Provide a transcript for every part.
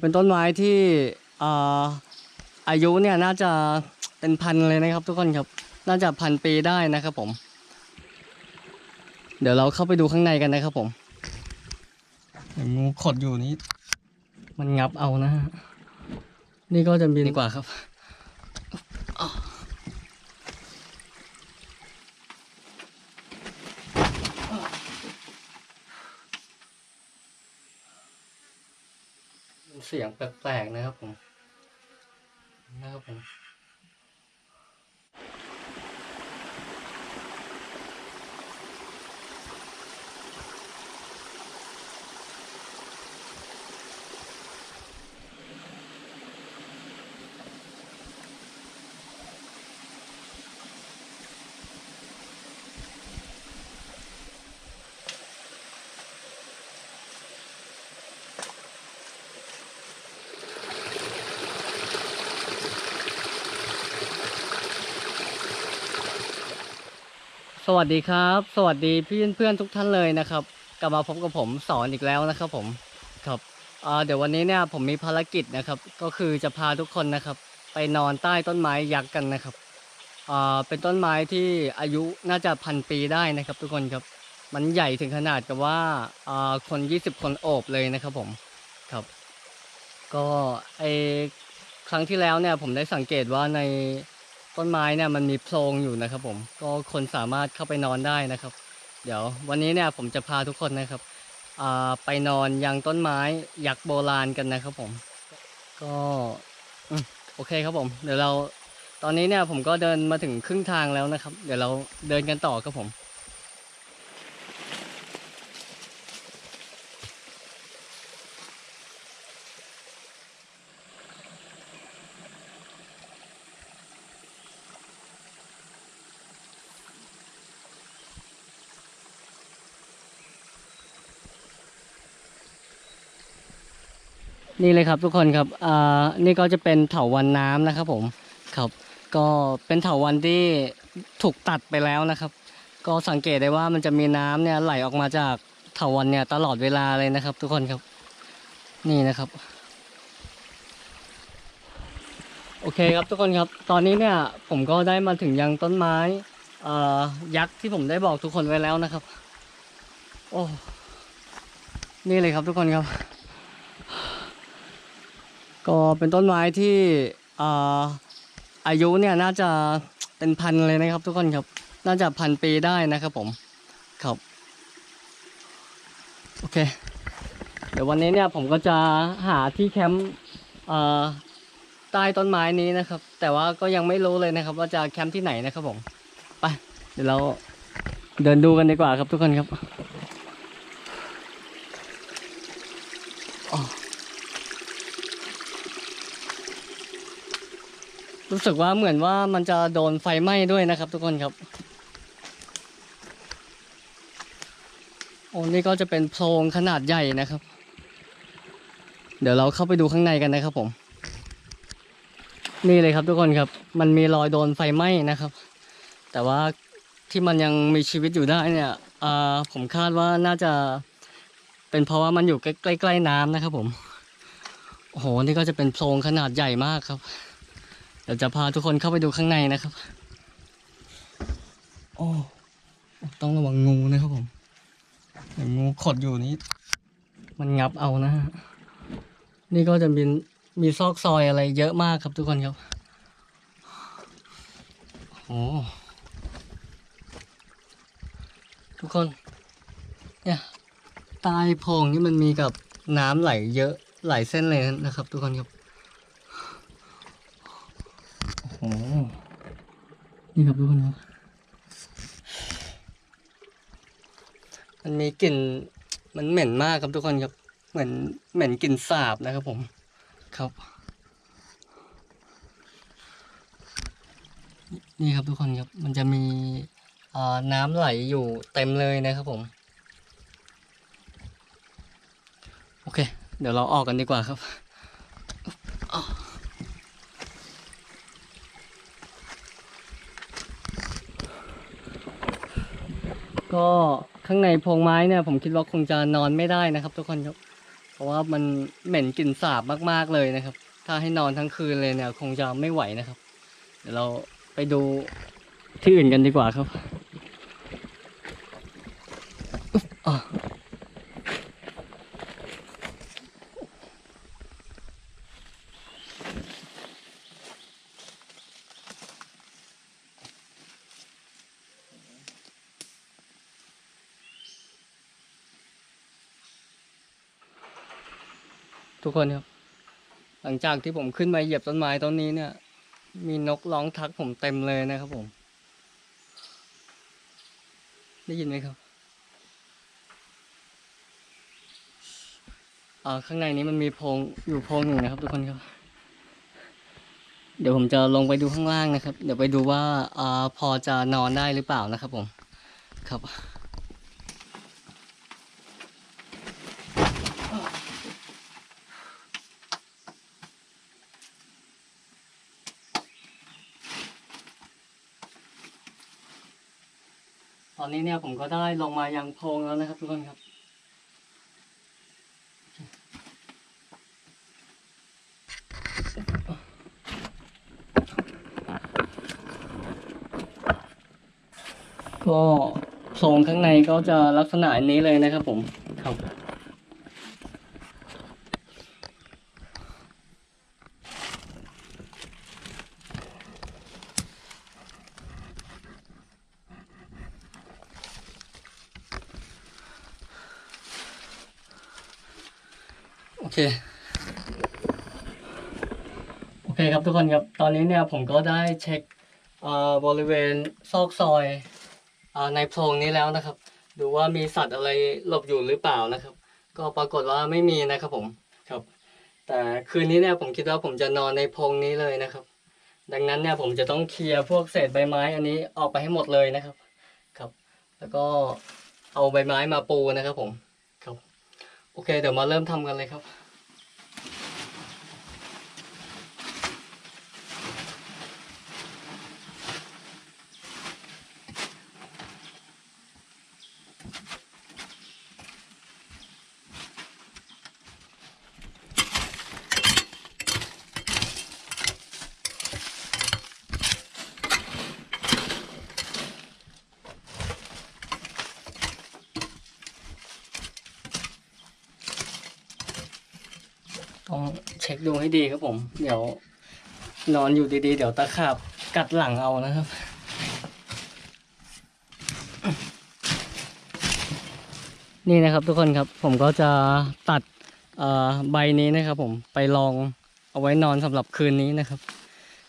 เป็นต้นไม้ที่อ่าอายุเนี่ยน่าจะเป็นพันเลยนะครับทุกคนครับ น่าจะพันปีได้นะครับผม เดี๋ยวเราเข้าไปดูข้างในกันนะครับผมเห็นงูขดอยู่นี่มันงับเอานะฮะนี่ก็จะมีดีกว่าครับ สียงแปลกๆนะครับผมนะครับผม วัสดีครับ สวัสดีพี่เพื่อนๆทุกท่านเลยนะครับ กลับมาพบกับผมสอนอีกแล้วนะครับผมครับเดี๋ยววันนี้เนี่ยผมมีภารกิจนะครับ ก็คือจะพาทุกคนนะครับ ไปนอนใต้ต้นไม้ยักษ์กันนะครับเป็นต้นไม้ที่อายุน่าจะพันปีได้นะครับ ทุกคนครับมันใหญ่ถึงขนาดกับว่าอ่าคน 20 คนโอบเลยนะครับผมครับ ก็ไอครั้งที่แล้วเนี่ยผมได้สังเกตว่าใน ต้นไม้เนี่ยมันมีโพรงอยู่นะครับผมก็คนสามารถเข้าไปนอนได้นะครับ เดี๋ยววันนี้เนี่ยผมจะพาทุกคนนะครับไปนอนยังต้นไม้ยักษ์โบราณกันนะครับผม ก็โอเคครับผม เดี๋ยวเราตอนนี้เนี่ยผมก็เดินมาถึงครึ่งทางแล้วนะครับ เดี๋ยวเราเดินกันต่อครับผม นี่เลยครับทุกคนครับอ่านี่ก็จะเป็นเถาวันน้ำนะครับ ผมครับ ก็เป็นเถาวันที่ถูกตัดไปแล้วนะครับ ก็สังเกตได้ว่ามันจะมีน้ำเนี่ยไหลออกมาจากเถาวันเนี่ยตลอดเวลาเลยนะครับ ทุกคนครับ นี่นะครับ โอเคครับทุกคนครับ ตอนนี้เนี่ยผมก็ได้มาถึงยังต้นไม้เอ่อยักษ์ที่ผมได้บอกทุกคนไว้แล้วนะครับ โอ้ นี่เลยครับทุกคนครับ ก็เป็นต้นไม้ที่อาอายุเนี่ยน่าจะเป็นพันเลยนะครับ ทุกคนครับ น่าจะพันปีได้นะครับผมครับโอเค เดี๋ยววันนี้เนี่ยผมก็จะหาที่แคมป์ใต้ต้นไม้นี้นะครับ แต่ว่าก็ยังไม่รู้เลยนะครับ ว่าจะแคมป์ที่ไหนนะครับผมไปเดี๋ยวเราเดินดูกันดีกว่าครับทุกคนครับ รู้สึกว่าเหมือนว่ามันจะโดนไฟไหม้ด้วยนะครับ ทุกคนครับโอ้นี่ก็จะเป็นโพรงขนาดใหญ่นะครับ เดี๋ยวเราเข้าไปดูข้างในกันนะครับผม นี่เลยครับทุกคนครับ มันมีรอยโดนไฟไหม้นะครับ แต่ว่าที่มันยังมีชีวิตอยู่ได้เนี่ยอ่าผมคาดว่าน่าจะเป็นเพราะว่ามันอยู่ใกล้ใกล้ๆน้ำนะครับผม โอ้โห นี่ก็จะเป็นโพรงขนาดใหญ่มากครับ เดี๋ยวจะพาทุกคนเข้าไปดูข้างในนะครับ โอ้ ต้องระวังงูนะครับผมเห็นงูขดอยู่นี้ มันงับเอานะฮะ นี่ก็จะมีมีซอกซอยอะไรเยอะมากครับทุกคนครับ โอ้ ทุกคน เนี่ยใต้โพงนี่มันมีกับน้ำไหลเยอะหลายเส้นเลยนะครับ ทุกคนครับ โอ้นี่ครับทุกคนครับ มันมีกลิ่น มันเหม็นมากครับทุกคนครับ เหมือนเหม็นกลิ่นสาบนะครับผม ครับ นี่ครับทุกคนครับ มันจะมีน้ำไหลอยู่เต็มเลยนะครับผม โอเค เดี๋ยวเราออกกันดีกว่าครับ ก็ข้างในโพรงไม้เนี่ยผมคิดว่าคงจะนอนไม่ได้นะครับ ทุกคนครับเพราะว่ามันเหม็นกลิ่นสาบมากๆเลยนะครับ ถ้าให้นอนทั้งคืนเลยเนี่ย คงจะไม่ไหวนะครับ เดี๋ยวเราไปดูที่อื่นกันดีกว่าครับ ทุกคนครับ หลังจากที่ผมขึ้นมาเหยียบต้นไม้ต้นนี้เนี่ย มีนกร้องทักผมเต็มเลยนะครับผม ได้ยินไหมครับอ่าข้างในนี้มันมีโพรงอยู่โพรงหนึ่งนะครับ ทุกคนครับ เดี๋ยวผมจะลงไปดูข้างล่างนะครับ เดี๋ยวไปดูว่าอ่าพอจะนอนได้หรือเปล่านะครับผม ครับ อนนี้เนี่ยผมก็ได้ลงมายังโพรงแล้วนะครับทุกคนครับ ก็โพรงข้างในก็จะลักษณะนี้เลยนะครับผมครับ เค โอเคครับทุกคนครับ ตอนนี้เนี่ยผมก็ได้เช็คอ่าบริเวณซอกซอยอในโพรงนี้แล้วนะครับ ดูว่ามีสัตว์อะไรหลบอยู่หรือเปล่านะครับ ก็ปรากฏว่าไม่มีนะครับผมครับ แต่คืนนี้เนี่ยผมคิดว่าผมจะนอนในโพรงนี้เลยนะครับ ดังนั้นเนี่ยผมจะต้องเคลียร์พวกเศษใบไม้อันนี้ออกไปให้หมดเลยนะครับครับ แล้วก็เอาใบไม้มาปูนะครับผมครับ โอเค เดี๋ยวมาเริ่มทำกันเลยครับ ต้องเช็ค ดีครับผม เดี๋ยว นอนอยู่ดีๆ เดี๋ยวตะขาบกัดหลังเอานะครับ นี่นะครับทุกคนครับผมก็จะตัดใบนี้นะครับ ผมไปลองเอาไว้นอนสำหรับคืนนี้นะครับ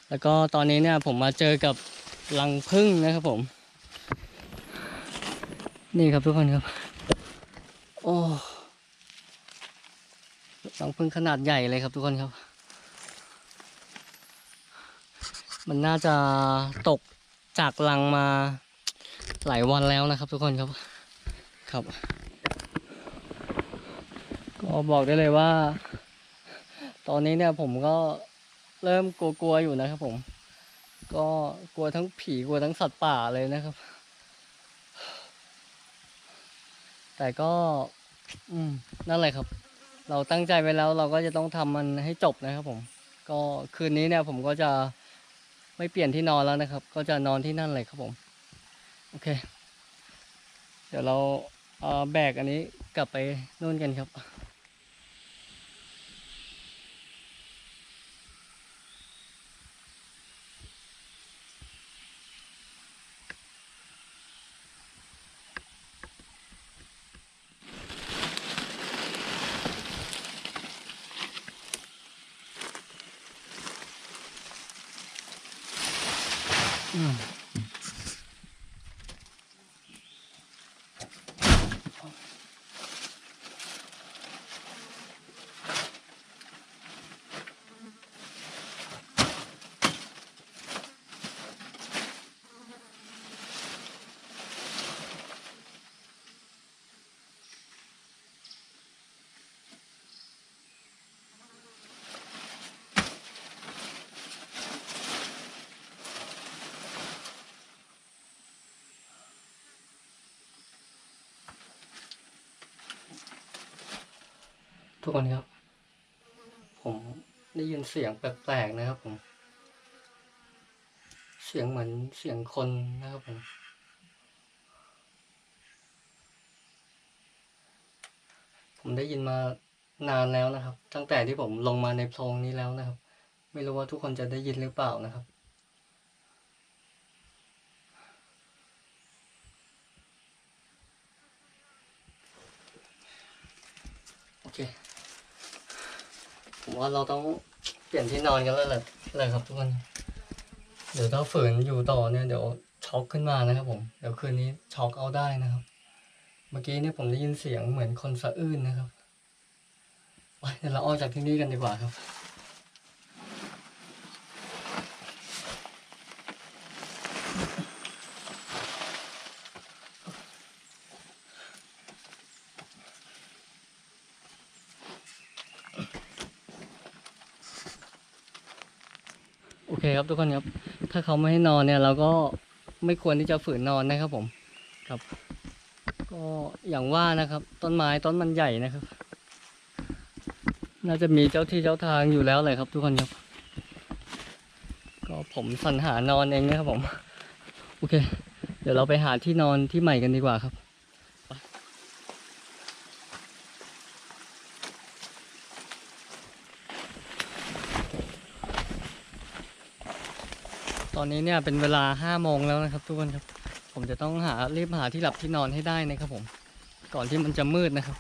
แล้วก็ตอนนี้เนี่ยผมมาเจอกับรังผึ้งนะครับผม นี่ครับทุกคนครับ โอ้รังผึ้งขนาดใหญ่เลยครับทุกคนครับ มันน่าจะตกจากรังมาหลายวันแล้วนะครับ ทุกคนครับครับก็บอกได้เลยว่า ตอนนี้เนี่ยผมก็เริ่มกลัวๆอยู่นะครับ ผม ก็กลัวทั้งผีกลัวทั้งสัตว์ป่าเลยนะครับ แต่ก็ อืมนั่นแหละครับ เราตั้งใจไว้แล้วเราก็จะต้องทำมันให้จบนะครับ ผม ก็คืนนี้เนี่ยผมก็จะ ไม่เปลี่ยนที่นอนแล้วนะครับ ก็จะนอนที่นั่นเลยครับผม โอเค เดี๋ยวเราเอาแบกอันนี้กลับไปนู่นกันครับ อื ทุกคนครับ ผมได้ยินเสียงแปลกๆนะครับผม เสียงเหมือนเสียงคนนะครับผมผมได้ยินมานานแล้วนะครับ ตั้งแต่ที่ผมลงมาในโพรงนี้แล้วนะครับ ไม่รู้ว่าทุกคนจะได้ยินหรือเปล่านะครับ โอเค ผมว่าเราต้องเปลี่ยนที่นอนกันแล้วแหละเลยครับทุกคน เดี๋ยวถ้าฝืนอยู่ต่อเนี่ยเดี๋ยวช็อกขึ้นมานะครับผม เดี๋ยวคืนนี้ช็อกเอาได้นะครับ เมื่อกี้เนี่ยผมได้ยินเสียงเหมือนคนสะอื้นนะครับไปเดี๋ยวเราออกจากที่นี่กันดีกว่าครับ ครับทุกคนครับ ถ้าเขาไม่ให้นอนเนี่ย เราก็ไม่ควรที่จะฝืนนอนนะครับผมครับ ก็อย่างว่านะครับ ต้นไม้ต้นมันใหญ่นะครับ น่าจะมีเจ้าที่เจ้าทางอยู่แล้วเลยครับ ทุกคนครับ ก็ผมสรรหานอนเองนะครับผม โอเค เดี๋ยวเราไปหาที่นอนที่ใหม่กันดีกว่าครับ อนนี้เนี่ยเป็นเวลาห้าโมงแล้วนะครับ ทุกคนครับ ผมจะต้องหารีบหาที่หลับที่นอนให้ได้นะครับผม ก่อนที่มันจะมืดนะครับ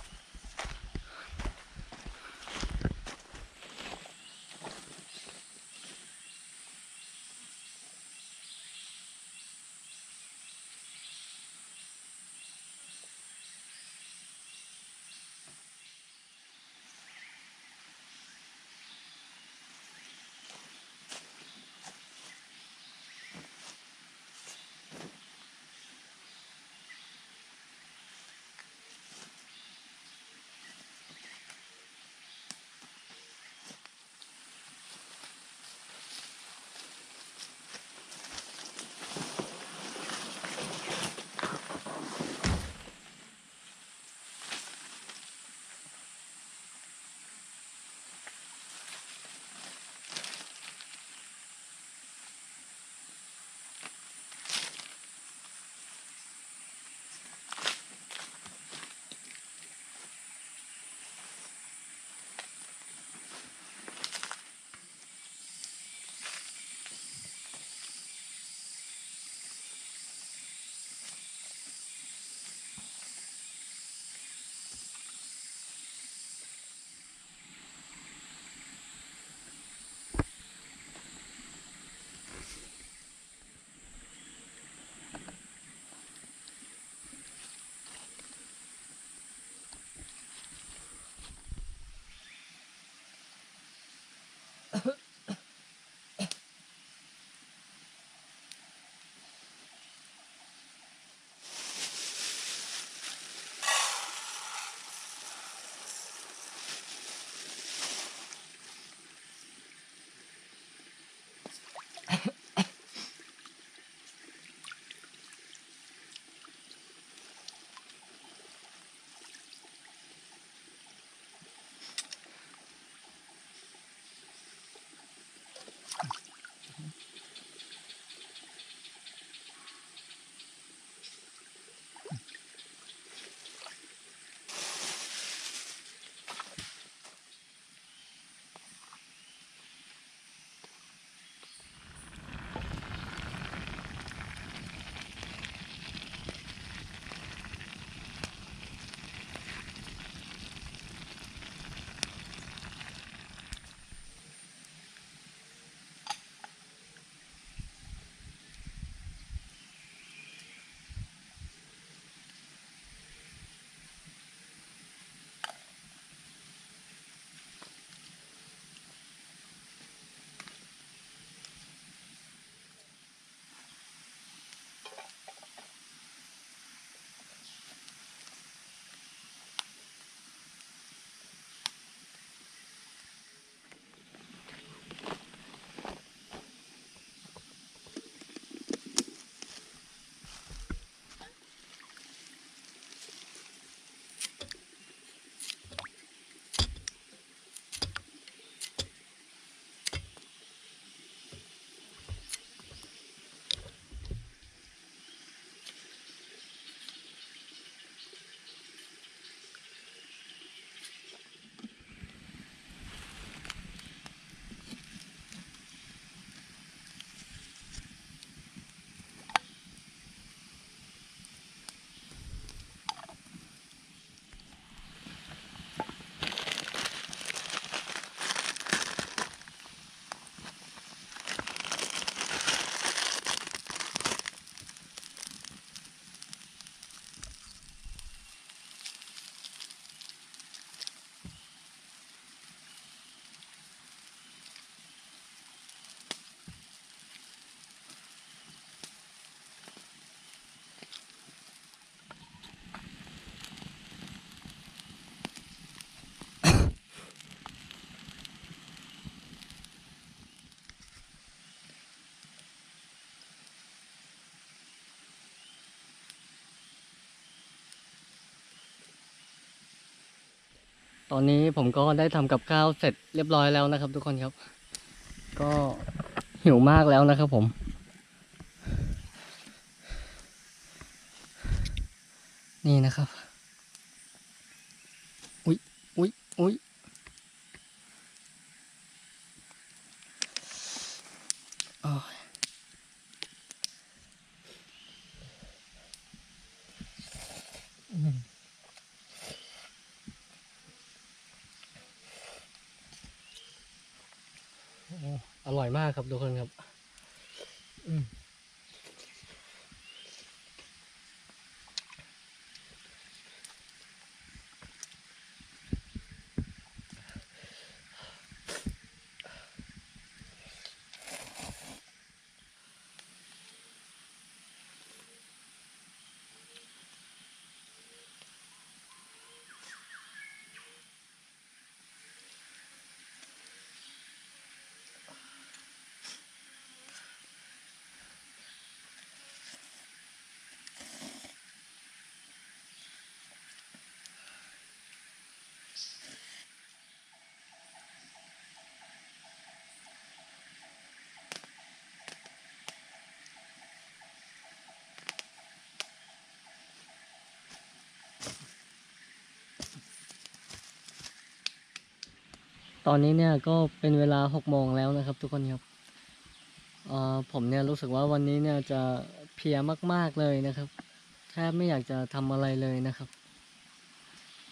ตอนนี้ผมก็ได้ทำกับข้าวเสร็จเรียบร้อยแล้วนะครับ ทุกคนครับ ก็หิวมากแล้วนะครับผม นี่นะครับ อุ๊ยอุ๊ยอุ๊ยโอ้ยอืมโอ้อร่อยมากครับทุกคนครับ อืม ตอนนี้เนี่ยก็เป็นเวลาหกโมงแล้วนะครับ ทุกคนครับอ่อผมเนี่ยรู้สึกว่าวันนี้เนี่ยจะเพลียมาก ๆเลยนะครับแทบไม่อยากจะทำอะไรเลยนะครับ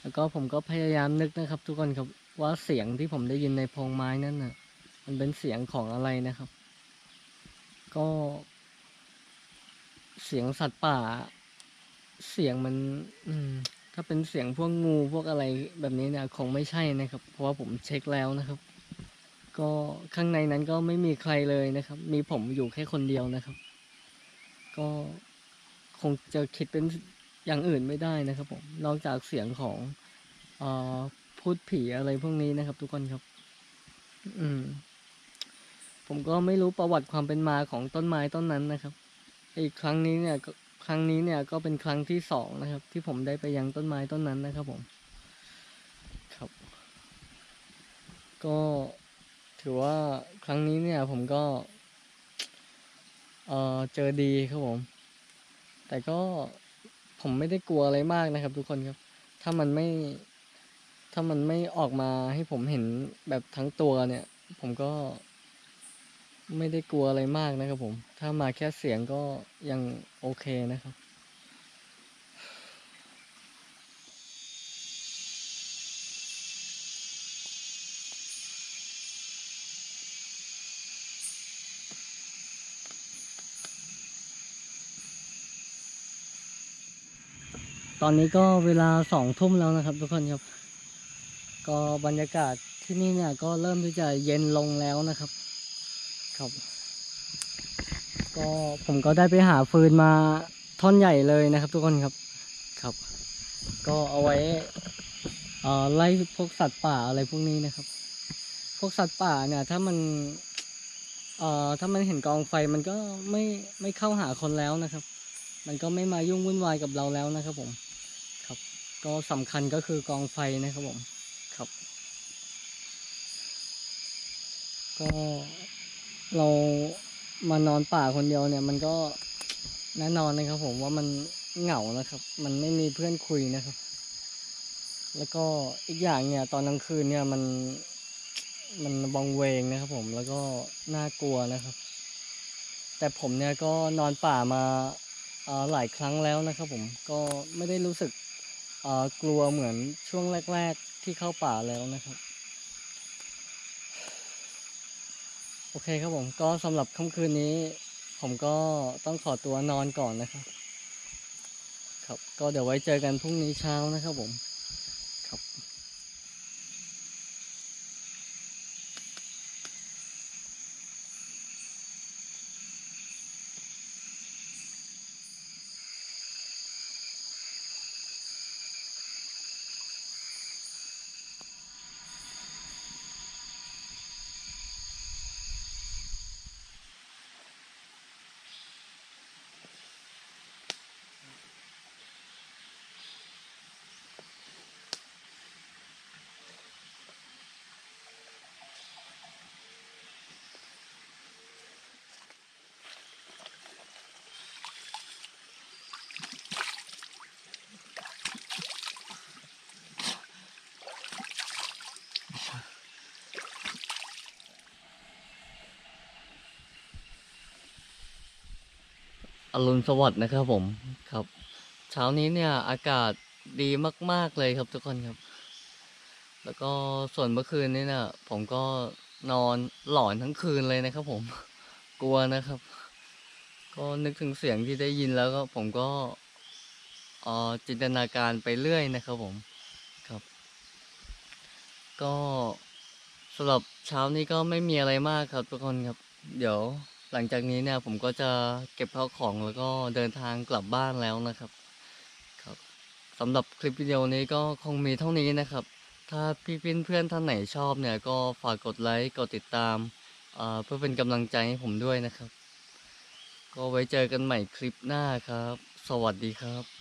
แล้วก็ผมก็พยายามนึกนะครับ ทุกคนครับว่าเสียงที่ผมได้ยินในพงไม้นั่นน่ะ มันเป็นเสียงของอะไรนะครับ ก็ เสียงสัตว์ป่า เสียงมัน อืม ถ้าเป็นเสียงพวกงูพวกอะไรแบบนี้เนี่ยคงไม่ใช่นะครับ เพราะว่าผมเช็คแล้วนะครับ ก็ข้างในนั้นก็ไม่มีใครเลยนะครับ มีผมอยู่แค่คนเดียวนะครับ ก็คงจะคิดเป็นอย่างอื่นไม่ได้นะครับผมนอกจากเสียงของเอ่อพูดผีอะไรพวกนี้นะครับ ทุกคนครับ อืม ผมก็ไม่รู้ประวัติความเป็นมาของต้นไม้ต้นนั้นนะครับอีกครั้งนี้เนี่ยก็ ครั้งนี้เนี่ยก็เป็นครั้งที่สองนะครับ ที่ผมได้ไปยังต้นไม้ต้นนั้นนะครับผมครับ ก็ถือว่าครั้งนี้เนี่ยผมก็เออเจอดีครับผม แต่ก็ผมไม่ได้กลัวอะไรมากนะครับ ทุกคนครับ ถ้ามันไม่ ถ้ามันไม่ออกมาให้ผมเห็นแบบทั้งตัวเนี่ย ผมก็ ไม่ได้กลัวอะไรมากนะครับผม ถ้ามาแค่เสียงก็ยังโอเคนะครับ ตอนนี้ก็เวลาสองทุ่มแล้วนะครับทุกคนครับ ก็บรรยากาศที่นี่เนี่ยก็เริ่มที่จะเย็นลงแล้วนะครับ ครับ ก็ผมก็ได้ไปหาฟืนมาท่อนใหญ่เลยนะครับ ทุกคนครับครับ ก็เอาไว้เอ่อไล่พวกสัตว์ป่าอะไรพวกนี้นะครับ พวกสัตว์ป่าเนี่ย ถ้ามันเอ่อถ้ามันเห็นกองไฟมันก็ไม่ไม่เข้าหาคนแล้วนะครับ มันก็ไม่มายุ่งวุ่นวายกับเราแล้วนะครับผมครับ ก็สำคัญก็คือกองไฟนะครับผมครับ ก็ เรามานอนป่าคนเดียวเนี่ยมันก็แน่นอนนะครับ ผมว่ามันเหงานะครับ มันไม่มีเพื่อนคุยนะครับ แล้วก็อีกอย่างเนี่ย ตอนกลางคืนเนี่ยมันมันวังเวงนะครับ ผมแล้วก็น่ากลัวนะครับ แต่ผมเนี่ยก็นอนป่ามาหลายครั้งแล้วนะครับ ผมก็ไม่ได้รู้สึกกลัวเหมือนช่วงแรก ๆที่เข้าป่าแล้วนะครับ โอเคครับผมก็สำหรับค่ำคืนนี้ ผมก็ต้องขอตัวนอนก่อนนะครับ ครับ ก็เดี๋ยวไว้เจอกันพรุ่งนี้เช้านะครับผม อรุณสวัสดิ์นะครับผมครับ เช้านี้เนี่ยอากาศดีมาก ๆ เลยครับทุกคนครับ แล้วก็ส่วนเมื่อคืนนี้เนี่ยผมก็นอนหลอนทั้งคืนเลยนะครับ ผมกลัวนะครับ ก็นึกถึงเสียงที่ได้ยินแล้วก็ผมก็จินตนาการไปเรื่อยนะครับผมครับ ก็สำหรับเช้านี้ก็ไม่มีอะไรมากครับทุกคนครับ เดี๋ยว หลังจากนี้เนี่ยผมก็จะเก็บข้าวของแล้วก็เดินทางกลับบ้านแล้วนะครับครับสำหรับคลิปวิดีโอนี้ก็คงมีเท่านี้นะครับ ถ้าพี่เพื่อนๆท่านไหนชอบเนี่ยก็ฝากกดไลค์กดติดตามเพื่อเป็นกำลังใจให้ผมด้วยนะครับ ก็ไว้เจอกันใหม่คลิปหน้าครับ สวัสดีครับ